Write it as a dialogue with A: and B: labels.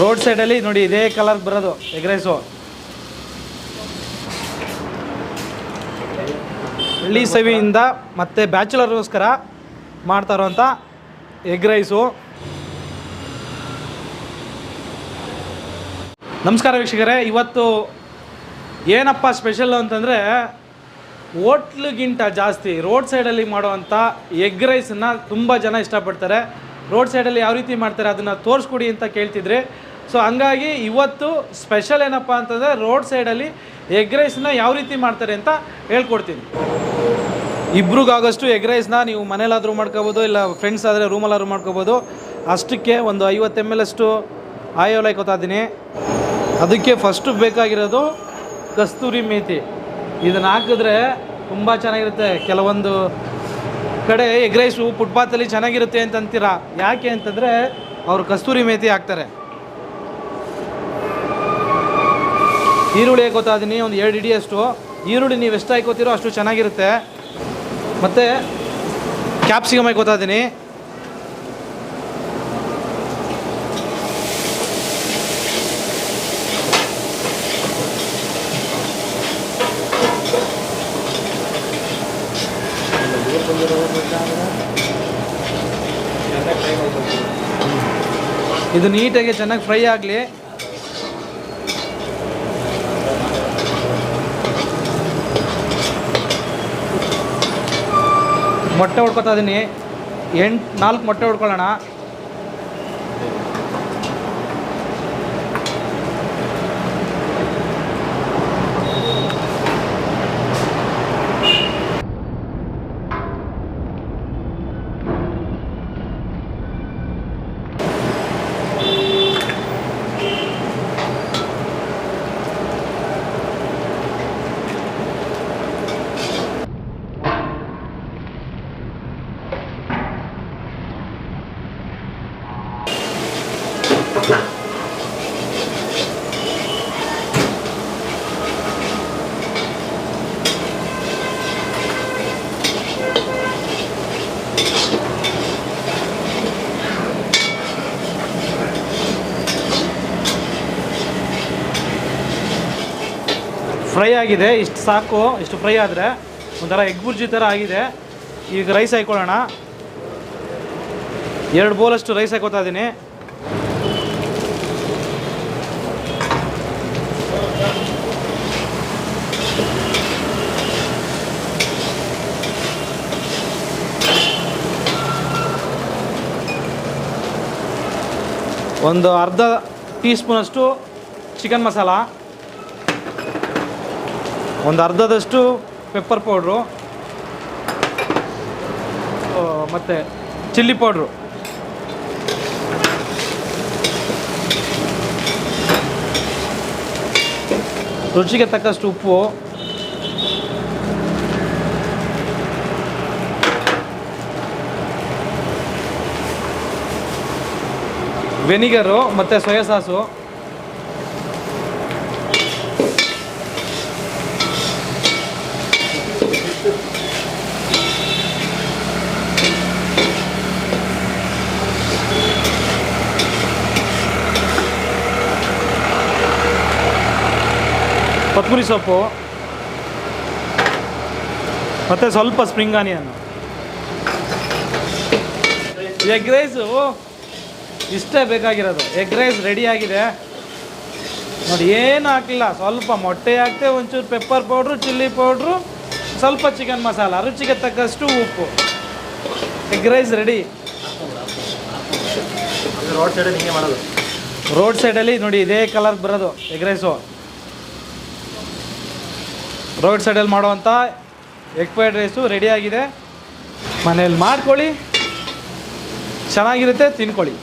A: Road ಸೈಡಲ್ಲಿ ನೋಡಿ ಇದೇ ಕಲರ್ ಬರೋದು ಎಗ್ ರೈಸು ಹಳ್ಳಿ ಸವಿಯಿಂದ ಮತ್ತು ಬ್ಯಾಚುಲರ್ಗೋಸ್ಕರ ಮಾಡ್ತಾ ಇರೋವಂಥ ಎಗ್ ರೈಸು ನಮಸ್ಕಾರ ವೀಕ್ಷಕರೇ, ಇವತ್ತು ಏನಪ್ಪ ಸ್ಪೆಷಲ್ಲು ಅಂತಂದರೆ ಹೋಟ್ಲಿಗಿಂತ ಜಾಸ್ತಿ ರೋಡ್ ಸೈಡಲ್ಲಿ ಮಾಡುವಂಥ ಎಗ್ ರೈಸನ್ನು ತುಂಬ ಜನ ಇಷ್ಟಪಡ್ತಾರೆ. ರೋಡ್ ಸೈಡಲ್ಲಿ ಯಾವ ರೀತಿ ಮಾಡ್ತಾರೆ ಅದನ್ನು ತೋರಿಸ್ಕೊಡಿ ಅಂತ ಕೇಳ್ತಿದ್ರೆ. ಸೊ ಹಂಗಾಗಿ ಇವತ್ತು ಸ್ಪೆಷಲ್ ಏನಪ್ಪ ಅಂತಂದರೆ ರೋಡ್ ಸೈಡಲ್ಲಿ ಎಗ್ ರೈಸ್ನ ಯಾವ ರೀತಿ ಮಾಡ್ತಾರೆ ಅಂತ ಹೇಳ್ಕೊಡ್ತೀನಿ. ಇಬ್ರಿಗಾಗಷ್ಟು ಎಗ್ ರೈಸ್ನ ನೀವು ಮನೇಲಾದರೂ ಮಾಡ್ಕೋಬೋದು, ಇಲ್ಲ ಫ್ರೆಂಡ್ಸ್ ಆದರೆ ರೂಮಲ್ಲಾದರೂ ಮಾಡ್ಕೋಬೋದು. ಅಷ್ಟಕ್ಕೆ ಒಂದು ಐವತ್ತು ಎಂ ಎಲ್ ಅಷ್ಟು ಆಯೋಲ್ ಇದ್ದೀನಿ. ಅದಕ್ಕೆ ಫಸ್ಟು ಬೇಕಾಗಿರೋದು ಕಸ್ತೂರಿ ಮೇಥಿ. ಇದನ್ನು ಹಾಕಿದ್ರೆ ತುಂಬ ಚೆನ್ನಾಗಿರುತ್ತೆ. ಕೆಲವೊಂದು ಕಡೆ ಎಗ್ ರೈಸು ಫುಟ್ಪಾತಲ್ಲಿ ಚೆನ್ನಾಗಿರುತ್ತೆ ಅಂತ ಅಂತೀರಾ ಯಾಕೆ ಅಂತಂದರೆ ಅವರು ಕಸ್ತೂರಿ ಮೇತಿ ಹಾಕ್ತಾರೆ. ಈರುಳ್ಳಿ ಹಾಕೋತಾ ಇದ್ದೀನಿ ಒಂದು ಎರಡು ಇಡಿಯಷ್ಟು ಈರುಳ್ಳಿ ನೀವು ಎಷ್ಟು ಹಾಕೋತೀರೋ ಅಷ್ಟು ಚೆನ್ನಾಗಿರುತ್ತೆ. ಮತ್ತು ಕ್ಯಾಪ್ಸಿಕಮ್ ಹಾಕೋತಾ ಇದ್ದೀನಿ ಇದು ನೀಟಾಗಿ ಚೆನ್ನಾಗಿ ಫ್ರೈ ಆಗಲಿ. ಮೊಟ್ಟೆ ಹೊಡ್ಕೊತಾ ಇದ್ದೀನಿ ಎಂಟು ನಾಲ್ಕು ಮೊಟ್ಟೆ ಹೊಡ್ಕೊಳ್ಳೋಣ ಫ್ರೈ ಆಗಿದೆ, ಇಷ್ಟು ಸಾಕು, ಇಷ್ಟು ಫ್ರೈ ಆದರೆ. ಒಂಥರ ಎಗ್ ಬುರ್ಜಿ ಥರ ಆಗಿದೆ. ಈಗ ರೈಸ್ ಹಾಕ್ಕೊಳ್ಳೋಣ ಎರಡು ಬೋಲಷ್ಟು ರೈಸ್ ಹಾಕೋತಾ ಇದ್ದೀನಿ. ಒಂದು ಅರ್ಧ ಟೀ ಸ್ಪೂನಷ್ಟು ಚಿಕನ್ ಮಸಾಲ, ಒಂದು ಅರ್ಧದಷ್ಟು ಪೆಪ್ಪರ್ ಪೌಡ್ರು ಮತ್ತು ಚಿಲ್ಲಿ ಪೌಡ್ರು ರುಚಿಗೆ ತಕ್ಕಷ್ಟು ಉಪ್ಪು. ವೆನಿಗರು ಮತ್ತು ಸೋಯಾ ಸಾಸು. ಕೊತ್ತಂಬರಿ ಸೊಪ್ಪು. ಮತ್ತು ಸ್ವಲ್ಪ ಸ್ಪ್ರಿಂಗ್ ಆನಿಯನ್ ಎಗ್ ರೈಸು ಇಷ್ಟೇ ಬೇಕಾಗಿರೋದು. ಎಗ್ ರೈಸ್ ರೆಡಿ ಆಗಿದೆ. ನೋಡಿ, ಏನು ಹಾಕಲಿಲ್ಲ. ಸ್ವಲ್ಪ ಮೊಟ್ಟೆ ಹಾಕ್ತೆ, ಒಂಚೂರು ಪೆಪ್ಪರ್ ಪೌಡ್ರು ಚಿಲ್ಲಿ ಪೌಡ್ರು ಸ್ವಲ್ಪ ಚಿಕನ್ ಮಸಾಲ ರುಚಿಗೆ ತಕ್ಕಷ್ಟು ಉಪ್ಪು. ಎಗ್ ರೈಸ್ ರೆಡಿ
B: ರೋಡ್ ಸೈಡಲ್ಲಿ ಹಿಂಗೆ ಮಾಡೋದು
A: ರೋಡ್ ಸೈಡಲ್ಲಿ ನೋಡಿ ಇದೇ ಕಲರ್ ಬರೋದು ಎಗ್ ರೈಸು ರೋಡ್ ಸೈಡಲ್ಲಿ ಮಾಡುವಂಥ ಎಗ್ ಫ್ರೈಡ್ ರೈಸು ರೆಡಿಯಾಗಿದೆ ಮನೇಲಿ ಮಾಡ್ಕೊಳ್ಳಿ. ಚೆನ್ನಾಗಿರುತ್ತೆ, ತಿನ್ಕೊಳ್ಳಿ.